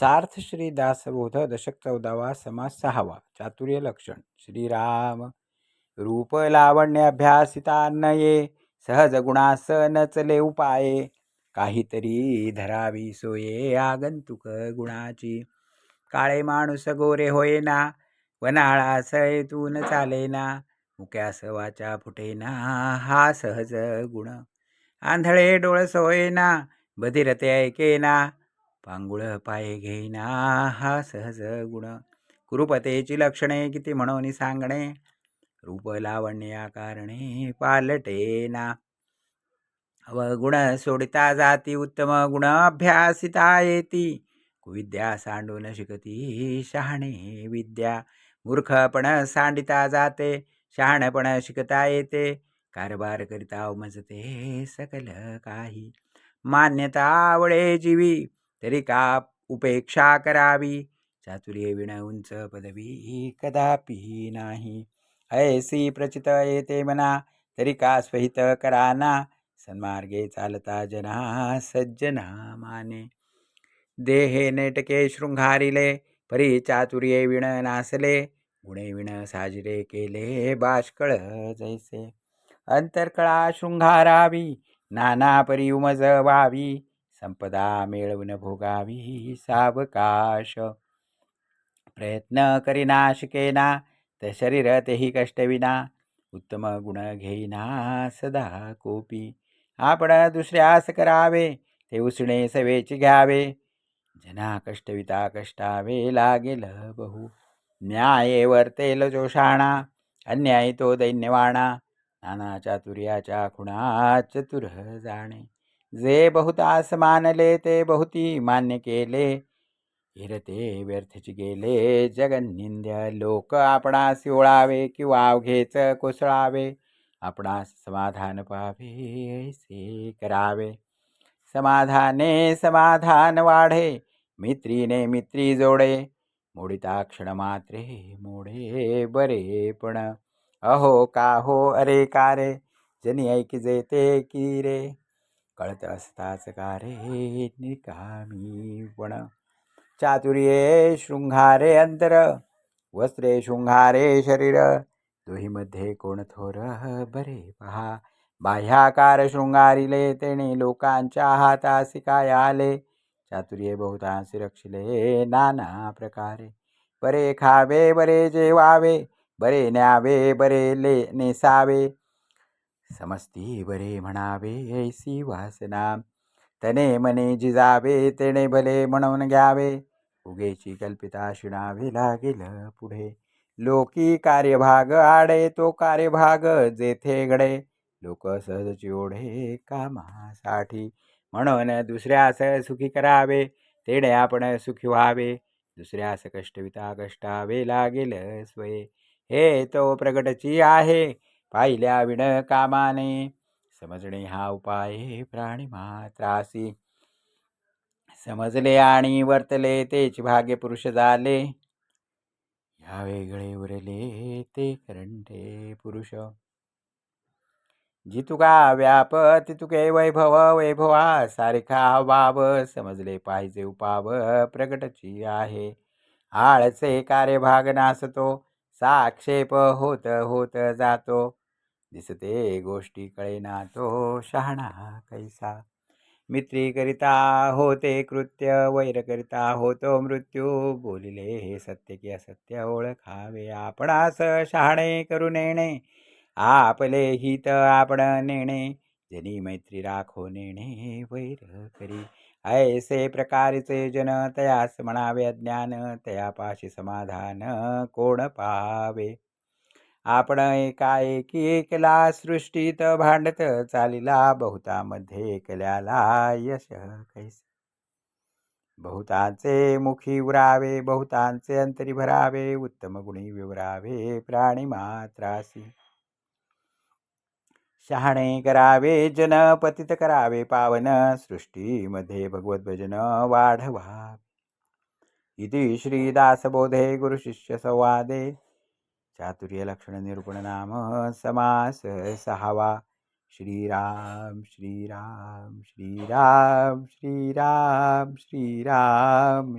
सार्थ श्री दासबोध दशक चौदावा समास सहावा. चातुर्य लक्षण. श्रीराम रूप लावण्य अभ्यासितान्नये सहज गुणास नचले उपाये. काहीतरी धरावी सोये आगंतुक गुणाची. काळे माणूस गोरे होयना वनाळा सयतून चालेना. मुक्यास वाचा फुटेना हा सहज गुण. आंधळे डोळस होईना बधिरते ऐकेना. पांगुळ पाये घेईना हा सहज गुण. कुरुपतेची लक्षणे किती म्हणून सांगणे? रूप लावण्या कारणे पालटेना अवगुण सोडिता जाती उत्तम गुण अभ्यासिता येती. कुविद्या सांडून शिकती शहाणे विद्या. मूर्खपण सांडिता जाते शहाणपण शिकता येते. कारभार करिता उमजते सकल काही. मान्यता आवळे जीवी. तरी का उपेक्षा करावी? चातुर्य विण उंच पदवी कदापि नाही. ऐसी प्रचित येते मना तरी का स्वहित कराना? सन्मार्गे चालता जना सज्जना माने. देहे नेटके शृंगारिले परी चातुर्ये विण नासले. गुणे विण साजरे केले बाष्कळ जैसे. अंतरकळा शृंगारावी नाना परी उमज वावी संपदा मिळवून भोगावी सावकाश. प्रयत्न करीना शिकेना तर शरीर तेही कष्टविना उत्तम गुण घेईना सदा कोपी. आपण दुसऱ्यास करावे ते उसणे सवेची घ्यावे. जना कष्टविता कष्टावे लागेल बहु. न्याये वर्तेल जोषाणा अन्याय तो दैन्यवाणा. नाना चातुर्याच्या खुणा चतुर जाणे. जे बहुतास मानले ते बहुती मान्य केले हिरते व्यर्थची गेले जगनिंद्य लोक आपणास ओळावे किंवा अवघेच कोसळावे आपणास समाधान पावे से करावे। समाधाने समाधान वाढे मित्रीने मित्री जोडे मोडिता क्षण मात्रे मोडे बरे पण। अहो का हो अरे का रे जनी ऐकिजे ते की रे। कळत असताच का रे निकामी पण चातुर्ये शृंगारे अंतर वस्त्रे शृंगारे शरीर. दोहीमध्ये कोण थोर बरे पहा. बाह्याकार शृंगारिले तेने लोकांच्या हातासी काय आले? चातुर्ये बहुतांशी रक्षिले नाना प्रकारे. बरे खावे बरे जेवावे बरे न्यावे बरे ले नेसावे. समस्ती बरे म्हणावे ऐसी वासना तने मने जिजावे तेणे भले म्हणून घ्यावे. उगेची कल्पिता शिणावे लागेल पुढे. लोकी कार्यभाग आडे तो कार्यभाग जेथे घडे. लोक सहजची ओढे कामासाठी. म्हणून दुसऱ्यास सुखी करावे तेणे आपण सुखी व्हावे. दुसऱ्यास कष्टविता कष्टावे लागेल स्वये. हे तो प्रगटची आहे. पाहिल्या विण कामाने समजणे हा उपाय प्राणी मात्रासी समजले आणि वर्तले तेच भाग्य पुरुष झाले. ह्या वेगळे उरले ते करंटे पुरुष. जितुका व्याप तितुके वैभव वैभवा सारखा वाव समजले पाहिजे उपाव प्रगटची आहे. आळसे कार्यभाग नासतो साक्षेप होत होत जातो. दिसते गोष्टी कळेना तो शहाणा कैसा. मित्री करिता होते कृत्य वैर करिता होतो मृत्यू. बोलिले हे सत्य की असत्य ओळखावे. आपणास शहाणे करू नेणे. आपले हित आपण नेणे. जनी मैत्री राखो नेणे. वैर करी. ऐसे प्रकारचे जन तयास म्हणावे अज्ञान तयापाशी समाधान कोण पावे आपण एकाएकी एकला सृष्टीत भांडत चालिला बहुतामध्ये एकल्याला यश कैसे. बहुतांचे मुखी उरावे बहुतांचे अंतरी भरावे उत्तम गुणी विवरावे प्राणी मात्रासी. शहाणे करावे जन पतित करावे पावन सृष्टीमध्ये भगवत भजन वाढवा. इति श्रीदासबोधे गुरुशिष्य संवादे. चातुर्य लक्षण निरूपण नाम समास सहावा। श्रीराम श्रीराम श्रीराम श्रीराम श्रीराम श्रीराम